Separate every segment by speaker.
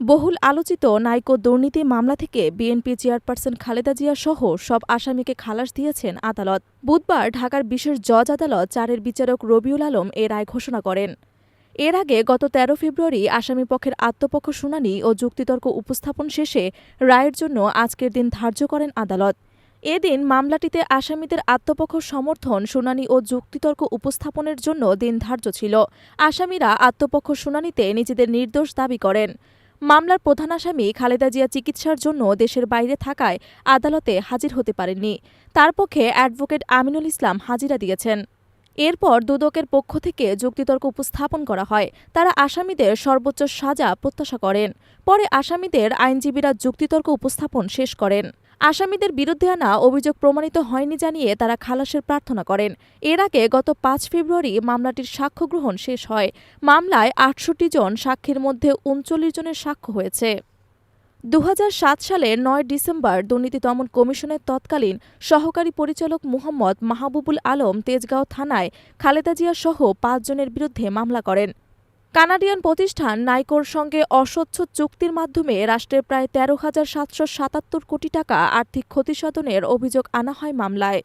Speaker 1: বহুল আলোচিত নাইকো দুর্নীতি মামলা থেকে বিএনপি চেয়ারপারসন খালেদা জিয়া সহ সব আসামিকে খালাস দিয়েছেন আদালত। বুধবার ঢাকার বিশেষ জজ আদালত চারের বিচারক রবিউল আলম এ রায় ঘোষণা করেন। এর আগে গত ১৩ ফেব্রুয়ারি আসামিপক্ষের আত্মপক্ষ শুনানি ও যুক্তিতর্ক উপস্থাপন শেষে রায়ের জন্য আজকের দিন ধার্য করেন আদালত। এদিন মামলাটিতে আসামিদের আত্মপক্ষ সমর্থন, শুনানি ও যুক্তিতর্ক উপস্থাপনের জন্য দিন ধার্য ছিল। আসামিরা আত্মপক্ষ শুনানিতে নিজেদের নির্দোষ দাবি করেন। মামলার প্রধান আসামি খালেদা জিয়া চিকিৎসার জন্য দেশের বাইরে থাকায় আদালতে হাজির হতে পারেননি। তার পক্ষে অ্যাডভোকেট আমিনুল ইসলাম হাজিরা দিয়েছেন। এরপর দুদকের পক্ষ থেকে যুক্তিতর্ক উপস্থাপন করা হয়। তারা আসামিদের সর্বোচ্চ সাজা প্রত্যাশা করেন। পরে আসামিদের আইনজীবীরা যুক্তিতর্ক উপস্থাপন শেষ করেন। আসামিদের বিরুদ্ধে আনা অভিযোগ প্রমাণিত হয়নি জানিয়ে তারা খালাসের প্রার্থনা করেন। এর আগে গত পাঁচ ফেব্রুয়ারি মামলাটির সাক্ষ্য গ্রহণ শেষ হয়। মামলায় আটষট্টি জন সাক্ষীর মধ্যে উনচল্লিশ জনের সাক্ষ্য হয়েছে। দু সালের নয় ডিসেম্বর দুর্নীতি দমন কমিশনের তৎকালীন সহকারী পরিচালক মুহম্মদ মাহবুবুল আলম তেজগাঁও থানায় খালেদা জিয়া সহ পাঁচজনের বিরুদ্ধে মামলা করেন। কানাডিয়ান প্রতিষ্ঠান নাইকোর সঙ্গে অস্বচ্ছ চুক্তির মাধ্যমে রাষ্ট্রের প্রায় তেরো হাজার সাতশো সাতাত্তর কোটি টাকা আর্থিক ক্ষতিসাধনের অভিযোগ আনা হয় মামলায়।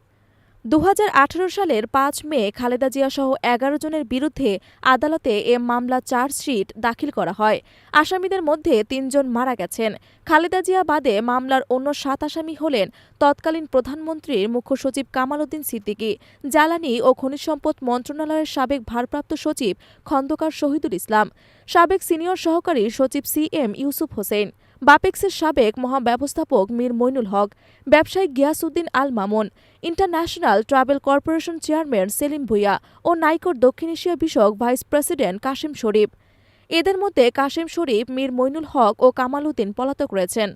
Speaker 1: দু হাজার আঠারো সালের পাঁচ মে খালেদা জিয়া সহ এগারো জনের বিরুদ্ধে আদালতে এ মামলা চার্জশিট দাখিল করা হয়। আসামিদের মধ্যে তিনজন মারা গেছেন। খালেদা জিয়া বাদে মামলার অন্য সাত আসামি হলেন তৎকালীন প্রধানমন্ত্রীর মুখ্য সচিব কামাল উদ্দিন সিদ্দিকী, জ্বালানি ও খনিজ সম্পদ মন্ত্রণালয়ের সাবেক ভারপ্রাপ্ত সচিব খন্দকার শহীদুল ইসলাম, সাবেক সিনিয়র সহকারী সচিব সি এম ইউসুফ হোসেন। বাপেক্সের সাবেক মহাব্যবস্থাপক মীর মইনুল হক, ব্যবসায়ী Giasuddin Al Mamun international travel corporation chairman Selim Bhuiyan ও নাইকোর দক্ষিণ এশিয়া বিষয়ক ভাইস প্রেসিডেন্ট কাশিম শরীফ। এদের মধ্যে কাশিম শরীফ, মীর মইনুল হক ও কামাল উদ্দিন পলাতক রয়েছেন।